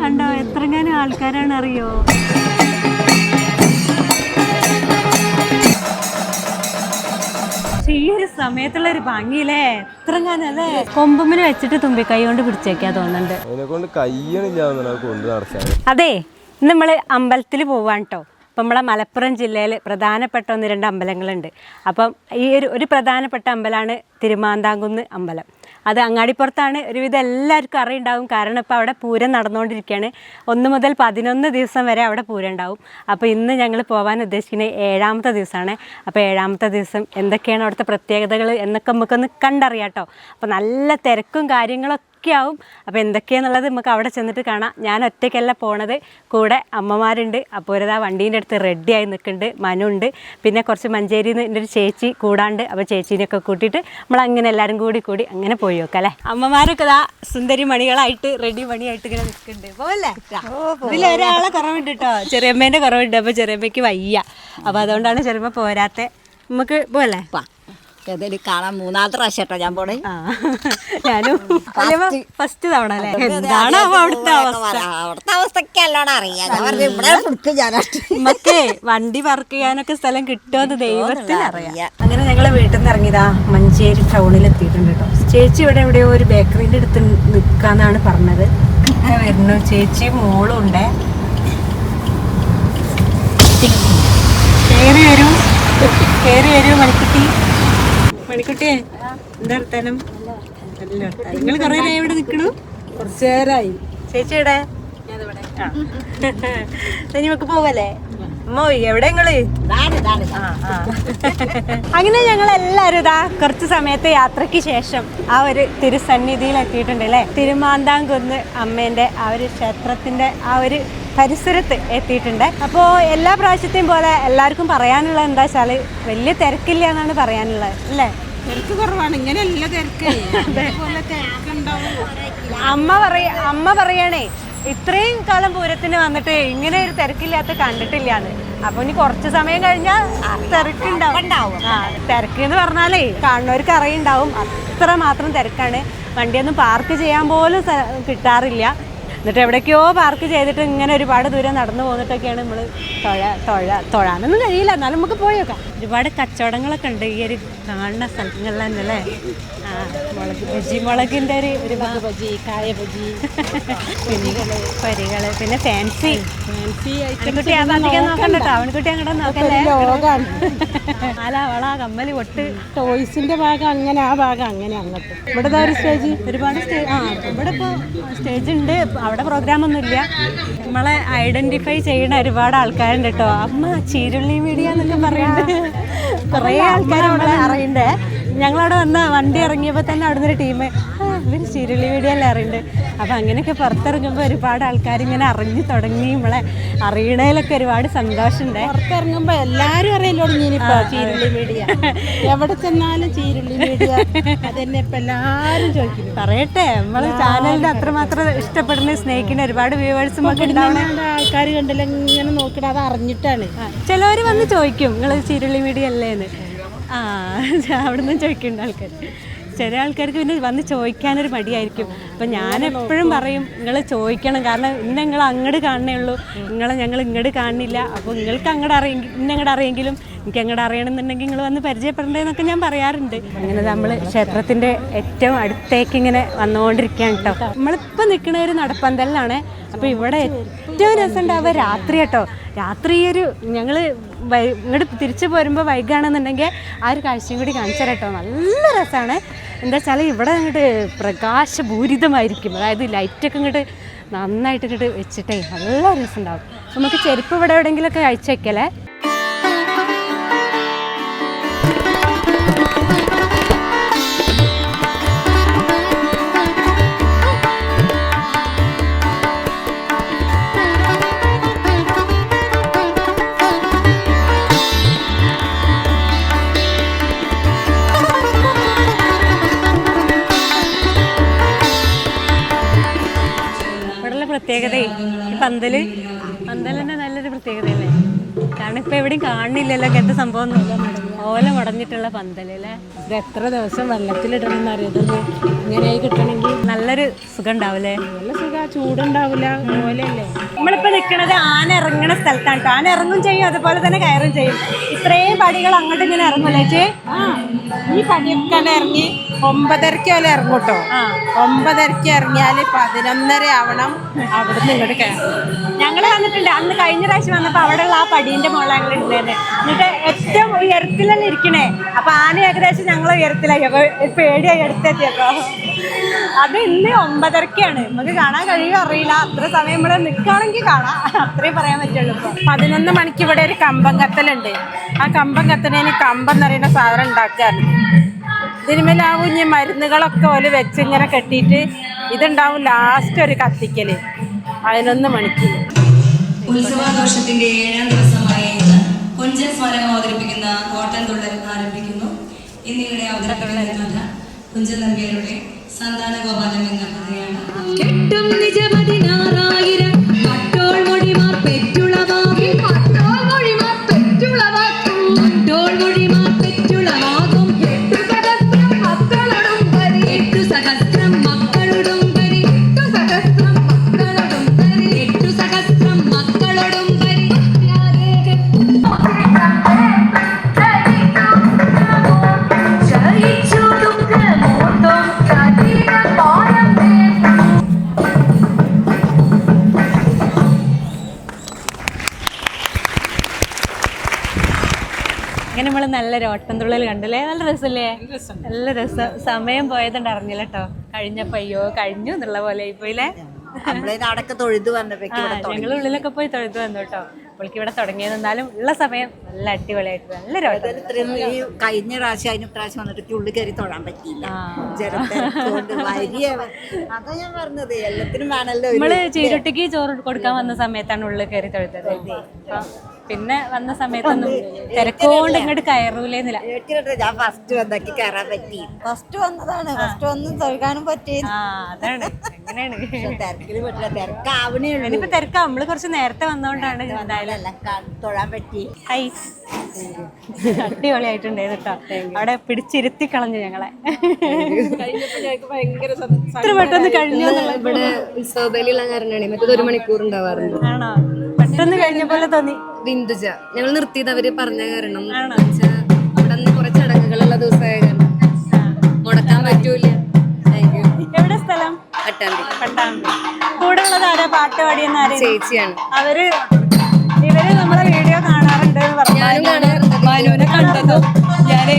കണ്ടോ? എത്രങ്ങാനും ആൾക്കാരാണ് അറിയോ ഈ ഒരു സമയത്തുള്ള ഒരു ഭംഗിയില്ലേ? എത്രങ്ങാനല്ലേ? കൊമ്പുമിന് വെച്ചിട്ട് തുമ്പി കൈ കൊണ്ട് പിടിച്ചേക്കാ തോന്നുന്നുണ്ട്. അത് ഇന്ന് നമ്മൾ അമ്പലത്തിൽ പോവാണ് കേട്ടോ അപ്പം നമ്മളെ മലപ്പുറം ജില്ലയിൽ പ്രധാനപ്പെട്ട ഒന്ന് രണ്ട് അമ്പലങ്ങളുണ്ട്. അപ്പം ഈ ഒരു ഒരു പ്രധാനപ്പെട്ട അമ്പലമാണ് തിരുമാന്താംകുന്ന് അമ്പലം. അത് അങ്ങാടിപ്പുറത്താണ്. ഒരുവിധം എല്ലാവർക്കും അറിയുണ്ടാവും. കാരണം ഇപ്പോൾ അവിടെ പൂരം നടന്നുകൊണ്ടിരിക്കുകയാണ് ഒന്ന് മുതൽ പതിനൊന്ന് ദിവസം വരെ അവിടെ പൂരം ഉണ്ടാവും. അപ്പോൾ ഇന്ന് ഞങ്ങൾ പോകാൻ ഉദ്ദേശിക്കുന്നത് ഏഴാമത്തെ ദിവസമാണ്. അപ്പോൾ ഏഴാമത്തെ ദിവസം എന്തൊക്കെയാണ് അവിടുത്തെ പ്രത്യേകതകൾ എന്നൊക്കെ നമുക്കൊന്ന് കണ്ടറിയാം കേട്ടോ അപ്പോൾ നല്ല തിരക്കും കാര്യങ്ങളൊക്കെ ഒക്കെ ആവും. അപ്പോൾ എന്തൊക്കെയാണെന്നുള്ളത് നമുക്ക് അവിടെ ചെന്നിട്ട് കാണാം. ഞാൻ ഒറ്റയ്ക്കല്ല പോണത്. കൂടെ അമ്മമാരുണ്ട്. അപ്പോൾ ഒരു വണ്ടീന്റെ അടുത്ത് റെഡിയായി നിൽക്കുന്നുണ്ട് മനുണ്ട് പിന്നെ കുറച്ച് മഞ്ചേരിയിൽ നിന്ന് എന്റെ ഒരു ചേച്ചി കൂടാണ്ട്. അപ്പോൾ ചേച്ചീനെയൊക്കെ കൂട്ടിയിട്ട് നമ്മൾ അങ്ങനെ എല്ലാവരും കൂടി കൂടി അങ്ങനെ പോയി നോക്കാം അല്ലേ? അമ്മമാരൊക്കെ ഇതാ സുന്ദരി മണികളായിട്ട് റെഡി മണിയായിട്ട് ഇങ്ങനെ നിൽക്കുന്നുണ്ട് പോവല്ലേ? ഇതിലൊരാളെ ഒരാളെ കുറവുണ്ട് കേട്ടോ ചെറിയമ്മേന്റെ കുറവുണ്ട്. അപ്പോൾ ചെറിയമ്മയ്ക്ക് വയ്യ. അപ്പോൾ അതുകൊണ്ടാണ് ചെറിയമ്മ പോരാത്തെ. നമുക്ക് പോവല്ലേ? ഏതായാലും കാണാൻ മൂന്നാമത്തെ പ്രാവശ്യട്ടോ ഞാൻ പോണേ. ഞാനും ഫസ്റ്റ് തവണ അല്ലേ? എന്താണ് അവിടുത്തെ അവസ്ഥ? അവിടുത്തെ അവസ്ഥക്ക് നല്ലോണം അറിയാം. മക്കേ വണ്ടി പാർക്ക് ചെയ്യാനൊക്കെ സ്ഥലം കിട്ടുമെന്ന് ദൈവത്തിൽ അറിയാം. അങ്ങനെ ഞങ്ങൾ വീട്ടിൽ നിന്ന് ഇറങ്ങിയതാ മഞ്ചേരി ടൗണിൽ എത്തിയിട്ടുണ്ട് കേട്ടോ ചേച്ചി ഇവിടെ എവിടെയോ ഒരു ബേക്കറിന്റെ അടുത്ത് നിൽക്കാന്നാണ് പറഞ്ഞത്. വരുന്നു. ചേച്ചി മോളും ഉണ്ട്. കയറി വരൂ കയറി വരൂ മണിക്കുട്ടി. മണിക്കുട്ടിയെ എന്താ വർത്താനം? നല്ല വർത്താനം. നിങ്ങൾ കുറെ നേരം ഇവിടെ നിൽക്കണു കുറച്ചു നേരമായി ചേച്ചിയുടെ. ഇനി നമുക്ക് പോവല്ലേ? എവിടെ. അങ്ങനെ ഞങ്ങൾ എല്ലാരും ഇതാ കുറച്ച് സമയത്തെ യാത്രയ്ക്ക് ശേഷം ആ ഒരു തിരുസന്നിധിയിൽ എത്തിയിട്ടുണ്ട് അല്ലേ? തിരുമാന്താംകുന്ന് അമ്മേന്റെ ആ ഒരു ക്ഷേത്രത്തിന്റെ ആ ഒരു പരിസരത്ത് എത്തിയിട്ടുണ്ട്. അപ്പോൾ എല്ലാ പ്രാവശ്യത്തെയും പോലെ എല്ലാവർക്കും പറയാനുള്ളത് എന്താ വെച്ചാൽ വലിയ തിരക്കില്ല എന്നാണ് പറയാനുള്ളത് അല്ലേ? തിരക്ക് കുറവാണ്. ഇങ്ങനെയല്ല തിരക്ക്. അതേപോലെ തിരക്കുണ്ടാവും. അമ്മ പറയ അമ്മ പറയണേ ഇത്രയും കാലം പൂരത്തിന് വന്നിട്ട് ഇങ്ങനെ ഒരു തിരക്കില്ലാത്ത കണ്ടിട്ടില്ലാന്ന്. അപ്പൊ ഇനി കുറച്ച് സമയം കഴിഞ്ഞാൽ തിരക്കുണ്ടാവും. ആ തിരക്ക് എന്ന് പറഞ്ഞാലേ കാണുന്നവർക്ക് അറിയുണ്ടാവും. അത്ര മാത്രം തിരക്കാണ്. വണ്ടിയൊന്നും പാർക്ക് ചെയ്യാൻ പോലും കിട്ടാറില്ല. എന്നിട്ട് എവിടേക്കോ പാർക്ക് ചെയ്തിട്ട് ഇങ്ങനെ ഒരുപാട് ദൂരം നടന്നു പോന്നിട്ടൊക്കെയാണ് നമ്മൾ തൊഴ തൊഴ തൊഴാനൊന്നും കഴിയില്ല. എന്നാലും നമുക്ക് പോയി നോക്കാം ഒരുപാട് കച്ചവടങ്ങളൊക്കെ ഉണ്ട്. ഈ ഒരു കാണുന്ന സ്ഥലങ്ങളിൽ തന്നെ അല്ലേ? ആ മുളക് ബജി മുളകിന്റെ ഒരു ഒരു ബജി കായ ബജി. പരികൾ പിന്നെ ഫാൻസി ഫാൻസി അവൻകുട്ടി ആ ഭാഗത്തേക്ക് നോക്കണ്ട. കേട്ടോ അവൻകുട്ടി അങ്ങോട്ട് നോക്കല്ലേ? അല വള കമ്മൽ പൊട്ട്. ടോയ്സിന്റെ ഭാഗം അങ്ങനെ ആ ഭാഗം അങ്ങനെ അങ്ങോട്ട്. ഇവിടെ ഒരു സ്റ്റേജ് ഒരുപാട് സ്റ്റേജ് ആ ഇവിടെ ഇപ്പോൾ സ്റ്റേജ് ഉണ്ട്. അവിടെ പ്രോഗ്രാം ഒന്നും ഇല്ല. നമ്മളെ ഐഡന്റിഫൈ ചെയ്യുന്ന ഒരുപാട് ആൾക്കാരുണ്ട് കേട്ടോ അമ്മ ചീരുള്ളി മീഡിയ എന്നൊക്കെ പറയുന്നത് കുറേ ആൾക്കാർ നമ്മളെ അറിയണ്ടേ? ഞങ്ങളവിടെ വന്ന വണ്ടി ഇറങ്ങിയപ്പോൾ തന്നെ അവിടുന്ന് ഒരു ടീം ഇവർ ചിരുളി മീഡിയ അല്ലേ അറിയുന്നുണ്ട് അപ്പം അങ്ങനെയൊക്കെ പുറത്തിറങ്ങുമ്പോൾ ഒരുപാട് ആൾക്കാർ ഇങ്ങനെ അറിഞ്ഞു തുടങ്ങി. നമ്മളെ അറിയണേലൊക്കെ ഒരുപാട് സന്തോഷമുണ്ട്. പുറത്തിറങ്ങുമ്പോൾ എല്ലാവരും അറിയല്ലോ തുടങ്ങിയിപ്പോ ചീരുള്ളി മീഡിയ എവിടെ ചെന്നാലും ചീരുള്ളി മീഡിയ അതന്നെ ഇപ്പം എല്ലാവരും ചോദിക്കുന്നു. പറയട്ടെ നമ്മൾ ചാനലിന്റെ അത്രമാത്രം ഇഷ്ടപ്പെടുന്ന സ്നേഹിക്കുന്ന ഒരുപാട് വ്യൂവേഴ്സും ഒക്കെ ഉണ്ടാവണേ. ആൾക്കാർ കണ്ടില്ല ഇങ്ങനെ നോക്കിയിട്ട് അത് അറിഞ്ഞിട്ടാണ്. ചിലവർ വന്ന് ചോദിക്കും നിങ്ങൾ ചീരുള്ളി മീഡിയ അല്ലേന്ന്? ആ അവിടെ നിന്ന് ചോദിക്കുന്നുണ്ട് ആൾക്കാർ ചില ആൾക്കാർക്ക് പിന്നെ വന്ന് ചോദിക്കാനൊരു മടിയായിരിക്കും. അപ്പം ഞാൻ എപ്പോഴും പറയും നിങ്ങൾ ചോദിക്കണം. കാരണം ഇന്ന് നിങ്ങൾ അങ്ങോട്ട് കാണണേ ഉള്ളൂ. നിങ്ങളെ ഞങ്ങൾ ഇങ്ങോട്ട് കാണുന്നില്ല. അപ്പോൾ നിങ്ങൾക്ക് അങ്ങോട്ട് അറിയെങ്കിൽ ഇന്നങ്ങോട്ട് അറിയെങ്കിലും എനിക്ക് അറിയണമെന്നുണ്ടെങ്കിൽ നിങ്ങൾ വന്ന് പരിചയപ്പെടേണ്ടതെന്നൊക്കെ ഞാൻ പറയാറുണ്ട്. അങ്ങനെ നമ്മൾ ക്ഷേത്രത്തിന്റെ ഏറ്റവും അടുത്തേക്ക് ഇങ്ങനെ വന്നുകൊണ്ടിരിക്കുകയാണ് കേട്ടോ നമ്മളിപ്പോൾ നിൽക്കുന്ന ഒരു നടപ്പന്തലിലാണ്. അപ്പോൾ ഇവിടെ ഏറ്റവും രസം ഉണ്ടാവുക രാത്രി കേട്ടോ. രാത്രി ഒരു ഞങ്ങൾ ഇങ്ങോട്ട് തിരിച്ചു പോരുമ്പോൾ വൈകുകയാണെന്നുണ്ടെങ്കിൽ ആ ഒരു കാഴ്ചയും കൂടി കാണിച്ചു കേട്ടോ നല്ല രസമാണ് എന്താ വെച്ചാൽ ഇവിടെ അങ്ങോട്ട് പ്രകാശപൂരിതമായിരിക്കും. അതായത് ലൈറ്റൊക്കെ ഇങ്ങോട്ട് നന്നായിട്ട് ഇങ്ങോട്ട് വെച്ചിട്ടേ നല്ല രസം ഉണ്ടാവും. നമുക്ക് ചെരുപ്പ് ഇവിടെ എവിടെയെങ്കിലുമൊക്കെ അയച്ചു വെക്കലേ പന്തൽ തന്നെ നല്ലൊരു പ്രത്യേകതയല്ലേ? കാരണം ഇപ്പൊ എവിടെയും കാണുന്നില്ലല്ലോ എന്ത് സംഭവം ഓല മുടഞ്ഞിട്ടുള്ള പന്തലല്ലേ ഇത് എത്ര ദിവസം വെള്ളത്തിലിടണം ഇങ്ങനെയായി കിട്ടണമെങ്കിൽ നല്ലൊരു സുഖം ഉണ്ടാവില്ലേ നല്ല സുഖ ചൂടുണ്ടാവില്ല ഓലല്ലേ നമ്മളിപ്പോ നിൽക്കുന്നത് ആന ഇറങ്ങുന്ന സ്ഥലത്താണ്. ആന ഇറങ്ങും ചെയ്യും അതുപോലെ തന്നെ കയറും ചെയ്യും. ഇത്രയും പടികൾ അങ്ങോട്ട് ഇങ്ങനെ ഇറങ്ങൂലേ ചേ ഈ പണിയൊക്കെ ഇറങ്ങി ഒമ്പതരക്ക് പോലെ ഇറങ്ങും കേട്ടോ. ഒമ്പതരക്ക് ഇറങ്ങിയാൽ പതിനൊന്നര ആവണം അവിടുന്ന് ഇങ്ങോട്ട് കയറണം ഞങ്ങൾ വന്നിട്ടുണ്ട്. അന്ന് കഴിഞ്ഞ പ്രാവശ്യം വന്നപ്പോൾ അവിടെയുള്ള ആ പടീന്റെ മുകളിൽ ഞങ്ങൾ ഉണ്ടായിരുന്നത് എന്നിട്ട് ഏറ്റവും ഉയരത്തിലല്ലേ ഇരിക്കണേ. അപ്പൊ ആന ഏകദേശം ഞങ്ങൾ ഉയരത്തിലായി. അപ്പൊ പേടിയായി എടുത്തെത്തിയപ്പോ. അത് ഇന്ന് ഒമ്പതരക്കാണ്. നമുക്ക് കാണാൻ കഴിയുമോ അറിയില്ല. അത്ര സമയം ഇവിടെ നിൽക്കുകയാണെങ്കിൽ കാണാം. അത്രേ പറയാൻ പറ്റുള്ളൂ ഇപ്പൊ. പതിനൊന്ന് മണിക്ക് ഇവിടെ ഒരു കമ്പം കത്തലുണ്ട്. ആ കമ്പം കത്തണേന് കമ്പം എന്ന് പറയുന്ന സാധനം ഉണ്ടാക്കുകയാണ്. ഇതിനുമേലാവും ഇനി മരുന്നുകളൊക്കെ ഓൽ വെച്ച് ഇങ്ങനെ കെട്ടിയിട്ട് ഇതുണ്ടാവും ലാസ്റ്റ് ഒരു കത്തിക്കൽ. പതിനൊന്ന് മണിക്ക്. ഉത്സവാഘോഷത്തിന്റെ ഏഴാം ദിവസമായ ഇന്ന് കൊഞ്ചൻ സ്മാരകം അവതരിപ്പിക്കുന്ന കോട്ടൻ തുള്ളൽ ആരംഭിക്കുന്നു. ഇന്നിവിടെ അവതരിപ്പിക്കുന്ന കഥ കുഞ്ചൻ നമ്പ്യാരുടെ സന്താന ഗോപാലം എന്ന കഥയാണ് കെട്ടും നിജമതിനാറായിരം അങ്ങനെ നമ്മൾ നല്ലൊരു ഓട്ടംതുള്ളൽ കണ്ടല്ലേ? നല്ല രസമല്ലേ നല്ല രസം സമയം പോയതുകൊണ്ട് അറിഞ്ഞില്ല കേട്ടോ കഴിഞ്ഞപ്പോ അയ്യോ കഴിഞ്ഞു എന്നുള്ള പോലെ ഇവിടെ ഞങ്ങൾ ഉള്ളിലൊക്കെ പോയി തൊഴുതു വന്നു കേട്ടോ അവൾക്ക് ഇവിടെ തുടങ്ങിയത് എന്നാലും ഉള്ള സമയം നല്ല അടിപൊളിയായിട്ട് നല്ല ഈ കഴിഞ്ഞ പ്രാവശ്യം അതിന് പ്രാവശ്യം വന്നിട്ട് ഉള്ളിൽ കയറി തൊഴാൻ പറ്റിയില്ല. അതാ ഞാൻ പറഞ്ഞത്. എല്ലാത്തിനും വേണല്ലോ നമ്മൾ ചീരുട്ടിക്ക് ചോറ് കൊടുക്കാൻ വന്ന സമയത്താണ് ഉള്ളിൽ കയറി തൊഴുതത്. ആ, പിന്നെ വന്ന സമയത്തൊന്നും തിരക്കോണ്ട് ഇങ്ങോട്ട് കയറൂലേന്നില്ല. ഞാൻ ഫസ്റ്റ് വന്നാക്കി കയറാൻ പറ്റി. ഫസ്റ്റ് വന്നതാണ്. ഫസ്റ്റ് വന്ന് തൊഴുകാനും പറ്റി ആ അതാണ്. അങ്ങനെയാണ് തിരക്കിൽ പറ്റില്ല തിരക്കാവണേ ഉള്ളൂ. ഇനിയിപ്പോ തിരക്കാ. നമ്മൾ കുറച്ച് നേരത്തെ വന്നോണ്ടാണ് എന്തായാലും. തൊഴാൻ പറ്റി. ഹൈ അടിപൊളിയായിട്ടുണ്ടായിരുന്നു കേട്ടോ അവിടെ പിടിച്ചിരുത്തി കളഞ്ഞു ഞങ്ങളെ. ഇത്ര പെട്ടെന്ന് കഴിഞ്ഞു ഇവിടെ ഉത്സവബലിയുള്ള കാരണമാണ്. മറ്റേത് ഒരു മണിക്കൂർ ഉണ്ടാവാറുണ്ട്. ആണോ? കഴിഞ്ഞ പോലെ തോന്നി. ബിന്ദുജ ഞങ്ങൾ നിർത്തിയത് അവർ പറഞ്ഞ കാരണം അവിടെ നിന്ന് കുറെ ചടങ്ങുകളുള്ള ദിവസമായ കാരണം. മുടക്കാൻ പറ്റൂല എവിടെ സ്ഥലം? പട്ടാമ്പി. പട്ടാമ്പി. കൂടെ ഉള്ളത് ആരാ? പാട്ട് പാടിയെന്ന് ചേച്ചിയാണ്. അവർ ഇവർ നമ്മളെ വീഡിയോ കാണാറുണ്ട് ഞാനും കാണാറുണ്ട്. മനുവിനെ കണ്ടതും. ഞാനേ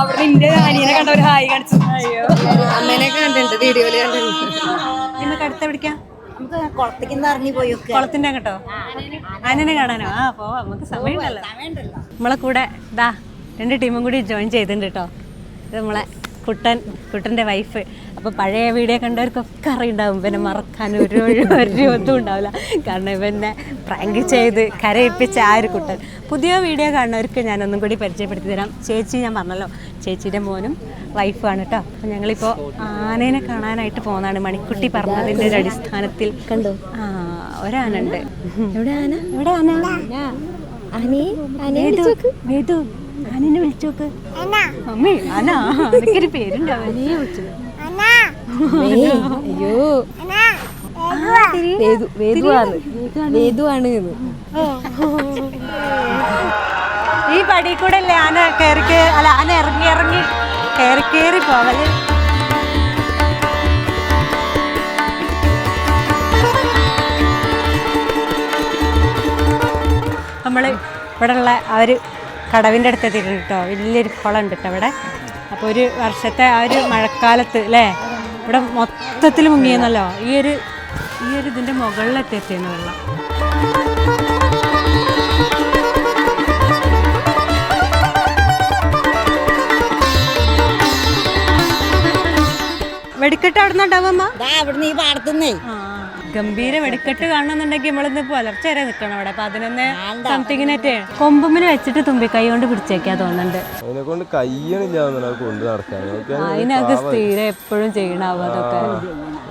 അവിടെ നിന്റെ അനിയനെ കണ്ട ഒരു ഹായ് കാണിച്ചു. അയ്യോ അമ്മേനെ കണ്ടിട്ടുണ്ട് വീഡിയോയിൽ കണ്ടിട്ടുണ്ട്. ഇന്നൊക്കെ അടുത്ത പിടിക്കാം. നമുക്ക് കുളത്തേക്ക് ഇറങ്ങി പോയി ഒക്കെ. കുളത്തിന്റെ കേട്ടോ ആനനെ കാണാനോ? ആ പോ നമുക്ക് സമയമുണ്ടല്ലോ. നമ്മളെ കൂടെ ദാ രണ്ട് ടീമും കൂടി ജോയിൻ ചെയ്തിട്ടുണ്ട് കേട്ടോ ഇത് നമ്മളെ കുട്ടൻ കുട്ടന്റെ വൈഫ് അപ്പോൾ പഴയ വീഡിയോ കണ്ടവർക്കൊക്കെ അറിയുണ്ടാവും. പിന്നെ മറക്കാൻ ഒരു ഒരു ഒന്നും ഉണ്ടാവില്ല. കാരണം ഇവനെ പ്രാങ്ക് ചെയ്ത് കരയിപ്പിച്ച ആ ഒരു കുട്ടൻ. പുതിയ വീഡിയോ കാണുന്നവർക്ക് ഞാനൊന്നും കൂടി പരിചയപ്പെടുത്തി തരാം. ചേച്ചി ഞാൻ പറഞ്ഞല്ലോ ചേച്ചിയുടെ മോനും വൈഫാണ് കേട്ടോ അപ്പം ഞങ്ങളിപ്പോൾ ആനേനെ കാണാനായിട്ട് പോകുന്നതാണ്. മണിക്കുട്ടി പറഞ്ഞതിന്റെ ഒരു അടിസ്ഥാനത്തിൽ. കണ്ടു? ആ ഒരാനുണ്ട്. എവിടെ ആന? എവിടെ ആന? വേദു വേദു ആനിനെ വിളിച്ചു നോക്ക്. അമ്മേ ആന അതൊക്കെ പേരുണ്ടാവും നീ വിളിച്ചു അയ്യോ. ഈ പടി കൂടെ അല്ലേ ആന കയറി അല്ല ആന ഇറങ്ങി ഇറങ്ങി കയറി കയറി പോവൽ? നമ്മൾ ഇവിടെ ഉള്ള ആ ഒരു കടവിന്റെ അടുത്ത് എത്തിയിട്ടുണ്ട് കേട്ടോ വലിയൊരു കുളം ഉണ്ട് കേട്ടോ ഇവിടെ. അപ്പോൾ ഒരു വർഷത്തെ ആ ഒരു മഴക്കാലത്ത് അല്ലേ ഇവിടെ മൊത്തത്തിൽ മുങ്ങിയെന്നല്ലോ. ഈ ഒരു ഈ ഒരു ഇതിന്റെ മുകളിലെത്തി എത്തിയെന്ന് വെള്ളം. വെടിക്കെട്ട് അവിടെ നിന്നുണ്ടാവുമ്പോ അവിടുന്ന് ഈ പാടത്തുനിന്നേ. ഗംഭീര വെടിക്കെട്ട് കാണണമെന്നുണ്ടെങ്കിൽ നമ്മളിന്ന് പുലർച്ചെ വരെ നിൽക്കണം അവിടെ. പതിനൊന്ന് സംതിങ്ങിനൊക്കെ കൊമ്പുമിന് വെച്ചിട്ട് തുമ്പി കൈ കൊണ്ട് പിടിച്ചേക്കാ തോന്നുന്നുണ്ട്. അതിനെ കൊണ്ട് കയ്യണില്ല അത് കൊണ്ട് നടക്കാൻ. അതൊക്കെ അതിനൊക്കെ സ്ഥിരം എപ്പോഴും ചെയ്യണാവും അതൊക്കെ.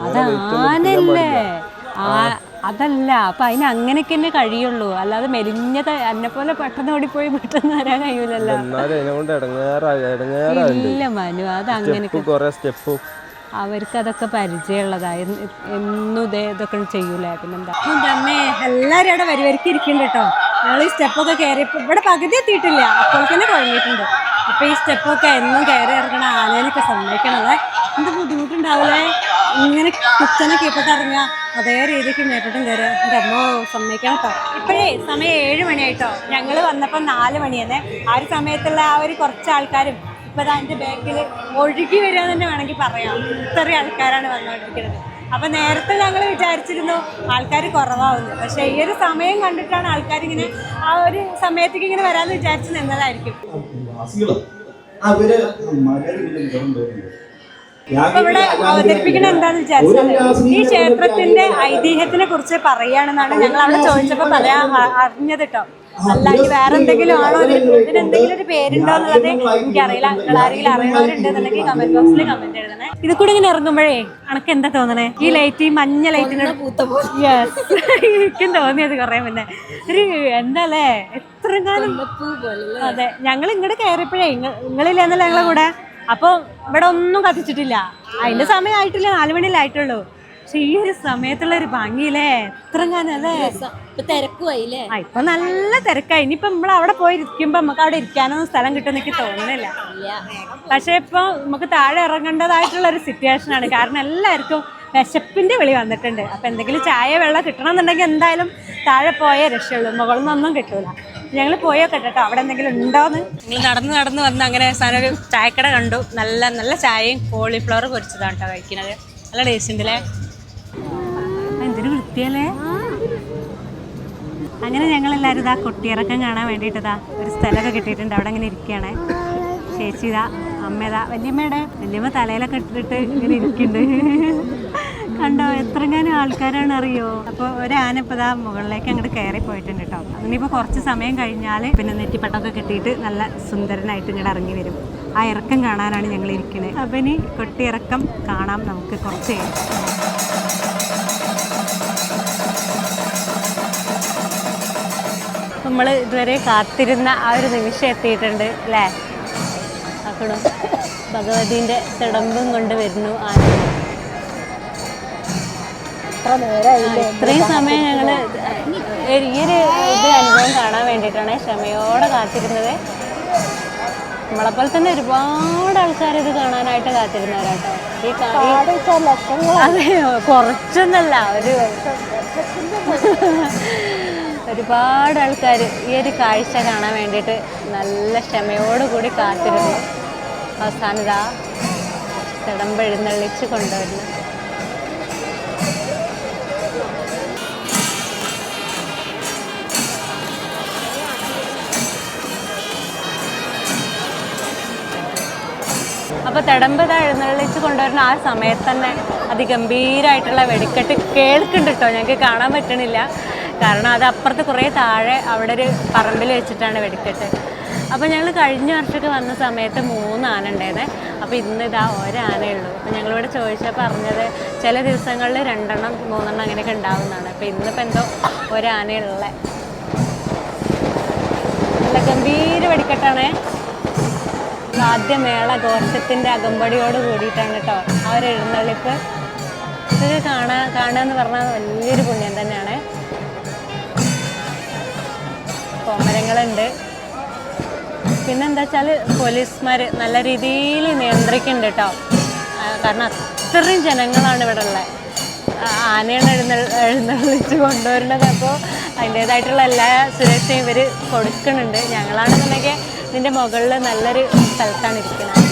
അതാനല്ലേ ആ അതല്ല. അപ്പൊ അതിന് അങ്ങനെയൊക്കെ തന്നെ കഴിയുള്ളൂ. അല്ലാതെ മെലിഞ്ഞത് എന്നെ പോലെ പെട്ടെന്ന് ഓടിപ്പോയി പെട്ടെന്ന് വരാൻ കഴിയൂലല്ലോ. ഇല്ല മനു അത് അങ്ങനെ സ്റ്റെപ്പ് കുറെ അവർക്ക് അതൊക്കെ പരിചയമുള്ളതാ എന്ന് ഇതേ ഇതൊക്കെ ചെയ്യൂലേ? പിന്നെന്താ? അമ്മേ എല്ലാവരും അവിടെ വരിവരിക്ക് ഇരിക്കുന്നുണ്ട് കേട്ടോ ഞങ്ങൾ ഈ സ്റ്റെപ്പൊക്കെ കയറിയപ്പോൾ ഇവിടെ പകുതി എത്തിയിട്ടില്ല. അപ്പോൾ തന്നെ കുഴങ്ങിയിട്ടുണ്ട് അപ്പോൾ ഈ സ്റ്റെപ്പൊക്കെ എന്നും കയറി ഇറങ്ങണ ആനേനൊക്കെ സമ്മതിക്കണല്ലേ എന്ത് ബുദ്ധിമുട്ടുണ്ടാവില്ലേ ഇങ്ങനെ കുച്ചനൊക്കെ കീപ്പിട്ട് ഇറങ്ങുക അതേ രീതിക്ക് മേട്ടിട്ടും കയറുക. എന്റെ അമ്മ സമ്മതിക്കണം കേട്ടോ ഇപ്പോഴേ സമയം ഏഴ് മണിയായിട്ടോ ഞങ്ങൾ വന്നപ്പോൾ നാല് മണിയെന്നേ ആ ഒരു സമയത്തുള്ള ആ ഒരു കുറച്ച് ആൾക്കാരും ഇപ്പൊ അതിന്റെ ബാക്കിൽ ഒഴുകി വരിക തന്നെ വേണമെങ്കിൽ പറയാം. ഇത്രയും ആൾക്കാരാണ് വന്നുകൊണ്ടിരിക്കുന്നത് അപ്പം നേരത്തെ ഞങ്ങൾ വിചാരിച്ചിരുന്നു ആൾക്കാർ കുറവാകുന്നു പക്ഷേ ഈ ഒരു സമയം കണ്ടിട്ടാണ് ആൾക്കാർ ഇങ്ങനെ ആ ഒരു സമയത്തേക്ക് ഇങ്ങനെ വരാമെന്ന് വിചാരിച്ച് നിന്നതായിരിക്കും. ഇവിടെ അവതരിപ്പിക്കണ എന്താന്ന് വിചാരിച്ചാൽ ഈ ക്ഷേത്രത്തിന്റെ ഐതിഹ്യത്തിനെ കുറിച്ച് പറയുകയാണെന്നാണ് ഞങ്ങൾ അവിടെ ചോദിച്ചപ്പോൾ പറയാൻ അറിഞ്ഞത് കേട്ടോ അല്ല ഇനി വേറെ എന്തെങ്കിലും ആണോ? ഇതിനെന്തെങ്കിലും ഇതിന് എന്തെങ്കിലും ഒരു പേരുണ്ടോ എന്നുള്ളത് എനിക്കറിയില്ല നിങ്ങൾ ആരെങ്കിലും അറിയണവരുണ്ട് എന്നുണ്ടെങ്കിൽ കമന്റ് ബോക്സിൽ കമന്റ് എഴുതണേ ഇത് കൂടി ഇങ്ങനെ ഇറങ്ങുമ്പോഴേ അനക്ക് എന്താ തോന്നണേ? ഈ ലൈറ്റ് ഈ മഞ്ഞ ലൈറ്റിനോട് യെസ് എനിക്കും തോന്നിയത് കുറെ മുന്നേ. ഒരു എന്താല്ലേ? എത്ര കാലം അതെ ഞങ്ങൾ ഇങ്ങോട്ട് കയറിയപ്പോഴേ നിങ്ങളില്ലെന്നല്ല ഞങ്ങളെ കൂടെ? അപ്പൊ ഇവിടെ ഒന്നും കത്തിച്ചിട്ടില്ല. അതിന്റെ സമയമായിട്ടില്ല നാല് മണിയിലായിട്ടുള്ളൂ പക്ഷെ ഈ ഒരു സമയത്തുള്ള ഒരു ഭംഗിയില്ലേ? എത്ര കാലല്ലേ തിരക്കുമായില്ലേ ആ ഇപ്പൊ നല്ല തിരക്കായി ഇനിയിപ്പൊ നമ്മൾ അവിടെ പോയി ഇരിക്കുമ്പോ നമുക്ക് അവിടെ ഇരിക്കാനൊന്നും സ്ഥലം കിട്ടുമെന്ന് എനിക്ക് തോന്നുന്നില്ല. പക്ഷെ ഇപ്പൊ നമുക്ക് താഴെ ഇറങ്ങേണ്ടതായിട്ടുള്ള ഒരു സിറ്റുവേഷൻ ആണ്. കാരണം എല്ലാവർക്കും വിശപ്പിന്റെ വിളി വന്നിട്ടുണ്ട്. അപ്പൊ എന്തെങ്കിലും ചായ വെള്ളം കിട്ടണമെന്നുണ്ടെങ്കിൽ എന്തായാലും താഴെ പോയേ രക്ഷയുള്ളൂ. മുകളിൽ നിന്നൊന്നും കിട്ടൂല ഞങ്ങൾ പോയൊക്കെ കേട്ടോ. അവിടെ എന്തെങ്കിലും ഉണ്ടോന്ന്? ഞങ്ങൾ നടന്ന് നടന്ന് വന്ന് അങ്ങനെ സാധനം ഒരു ചായക്കട കണ്ടു. നല്ല നല്ല ചായയും കോളിഫ്ലവർ പൊരിച്ചതാണ് കേട്ടോ കഴിക്കുന്നത്. നല്ല ടേസ്റ്റ് ഉണ്ടല്ലേ? എന്തൊരു അങ്ങനെ ഞങ്ങൾ എല്ലാവരും ഇതാ കുട്ടിയിറക്കം കാണാൻ വേണ്ടിയിട്ട് ഇതാ ഒരു സ്ഥലമൊക്കെ കിട്ടിയിട്ടുണ്ട്. അവിടെ അങ്ങനെ ഇരിക്കുകയാണ്. ചേച്ചി ഇതാ അമ്മ ഇതാ വല്യമ്മയുടെ വല്യമ്മ തലയിലൊക്കെ ഇട്ടിട്ട് ഇങ്ങനെ ഇരിക്കുന്നുണ്ട്. കണ്ടോ എത്രങ്ങാനും ആൾക്കാരാണ് അറിയോ? അപ്പോൾ ഒരാന ഇപ്പോൾ ഇതാ മുകളിലേക്ക് അങ്ങോട്ട് കയറി പോയിട്ടുണ്ട് കേട്ടോ ഇനിയിപ്പോൾ കുറച്ച് സമയം കഴിഞ്ഞാൽ പിന്നെ നെറ്റിപ്പട്ടമൊക്കെ കെട്ടിയിട്ട് നല്ല സുന്ദരനായിട്ട് ഇങ്ങോട്ട് ഇറങ്ങി വരും. ആ ഇറക്കം കാണാനാണ് ഞങ്ങൾ ഇരിക്കുന്നത് അപ്പം ഇനി കൊട്ടിയിറക്കം കാണാം നമുക്ക് കുറച്ച് നമ്മൾ ഇതുവരെ കാത്തിരുന്ന ആ ഒരു നിമിഷം എത്തിയിട്ടുണ്ട് അല്ലേ? ആക്കണു ഭഗവതിന്റെ തിടമ്പും കൊണ്ട് വരുന്നു ആന ആ, ഇത്രയും സമയം ഞങ്ങൾ ഈ ഒരു ഇത് അനുഭവം കാണാൻ വേണ്ടിയിട്ടാണ് ക്ഷമയോടെ കാത്തിരുന്നത്. നമ്മളെപ്പോലെ തന്നെ ഒരുപാട് ആൾക്കാർ ഇത് കാണാനായിട്ട് കാത്തിരുന്നവരാട്ടോ. ഈ കാ- അതെ കുറച്ചൊന്നല്ല ഒരു ഒരുപാട് ആൾക്കാർ ഈ ഒരു കാഴ്ച കാണാൻ വേണ്ടിയിട്ട് നല്ല ക്ഷമയോടുകൂടി കാത്തിരുന്നു. അവസാനത ഇതാ തിടമ്പ് എഴുന്നള്ളിച്ച് കൊണ്ടുവരുന്നു അപ്പോൾ തിടമ്പത എഴുന്നള്ളിച്ച് കൊണ്ടുവരുന്ന ആ സമയത്ത് തന്നെ അതിഗംഭീരമായിട്ടുള്ള വെടിക്കെട്ട് കേൾക്കുന്നുണ്ട് കേട്ടോ ഞങ്ങൾക്ക് കാണാൻ പറ്റണില്ല. കാരണം അത് അപ്പുറത്ത് കുറേ താഴെ അവിടെ ഒരു പറമ്പിൽ വെച്ചിട്ടാണ് വെടിക്കെട്ട്. അപ്പോൾ ഞങ്ങൾ കഴിഞ്ഞ വർഷമൊക്കെ വന്ന സമയത്ത് മൂന്ന് ആന ഉണ്ടായിരുന്നേ. അപ്പോൾ ഇന്ന് ഇതാ ഒരാനേ ഉള്ളൂ. അപ്പോൾ ഞങ്ങളിവിടെ ചോദിച്ചാൽ പറഞ്ഞത് ചില ദിവസങ്ങളിൽ രണ്ടെണ്ണം മൂന്നെണ്ണം അങ്ങനെയൊക്കെ ഉണ്ടാവുന്നതാണ്. അപ്പോൾ ഇന്നിപ്പോൾ എന്തോ ഒരാനയുള്ള നല്ല ഗംഭീര വെടിക്കെട്ടാണേ. വാദ്യമേള ഘോഷത്തിന്റെ അകമ്പടിയോട് കൂടിയിട്ടാണ് കേട്ടോ. ആ ഒരു എഴുന്നള്ളിപ്പ്. ഇതൊക്കെ കാണാ കാണുക എന്ന് പറഞ്ഞാൽ വലിയൊരു പുണ്യം തന്നെയാണ്. കോമരങ്ങളുണ്ട്. പിന്നെന്താ വെച്ചാൽ പോലീസുമാർ നല്ല രീതിയിൽ നിയന്ത്രിക്കുന്നുണ്ട് കേട്ടോ കാരണം അത്രയും ജനങ്ങളാണ് ഇവിടെ ഉള്ളത് ആനയാണ് എഴുന്ന എഴുന്നള്ളിച്ച് കൊണ്ടുവരുന്നത്. അപ്പോൾ അതിന്റേതായിട്ടുള്ള എല്ലാ സുരക്ഷയും ഇവർ കൊടുക്കുന്നുണ്ട്. ഞങ്ങളാണെന്നുണ്ടെങ്കിൽ ഇതിന്റെ മുകളിൽ നല്ലൊരു സ്ഥലത്താണ് ഇരിക്കുന്നത്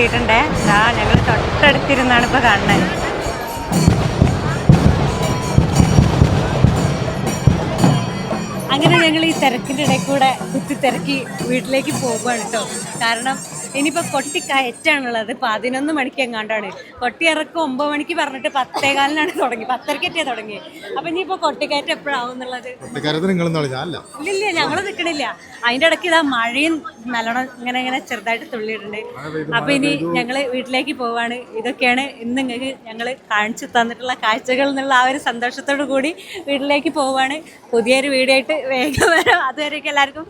അടുത്തെത്തിയിട്ടുണ്ടേ ആ ഞങ്ങൾ തൊട്ടടുത്തിരുന്നാണ് ഇപ്പോൾ കാണുന്നത്. അങ്ങനെ ഞങ്ങൾ ഈ തിരക്കിന്റെ ഇടയിൽ കൂടെ കുത്തി തിരക്കി വീട്ടിലേക്ക് പോകുകയാണ് കേട്ടോ. കാരണം ഇനിയിപ്പോൾ കൊട്ടി കയറ്റാണുള്ളത് പതിനൊന്ന് മണിക്ക് എങ്ങാണ്ടാണ്. കൊട്ടി ഇറക്കം ഒമ്പത് മണിക്ക് പറഞ്ഞിട്ട് പത്തേകാലിനാണ് തുടങ്ങി. പത്തരക്കറ്റേ തുടങ്ങി. അപ്പം ഇനിയിപ്പോൾ കൊട്ടിക്കയറ്റം എപ്പോഴാവും എന്നുള്ളത്? ഇല്ലില്ല ഞങ്ങൾ നിൽക്കണില്ല അതിന്റെ ഇടയ്ക്ക് ഇതാ മഴയും നല്ലോണം ഇങ്ങനെ ഇങ്ങനെ ചെറുതായിട്ട് തുള്ളിയിട്ടുണ്ട്. അപ്പം ഇനി ഞങ്ങൾ വീട്ടിലേക്ക് പോവാണ്. ഇതൊക്കെയാണ് ഇന്ന് നിങ്ങൾക്ക് ഞങ്ങൾ കാണിച്ചു തന്നിട്ടുള്ള കാഴ്ചകൾ എന്നുള്ള ആ ഒരു സന്തോഷത്തോടു കൂടി വീട്ടിലേക്ക് പോവാണ്. പുതിയൊരു വീഡിയോ ആയിട്ട് വേഗം വരാം. അതുവരെയൊക്കെ എല്ലാവർക്കും.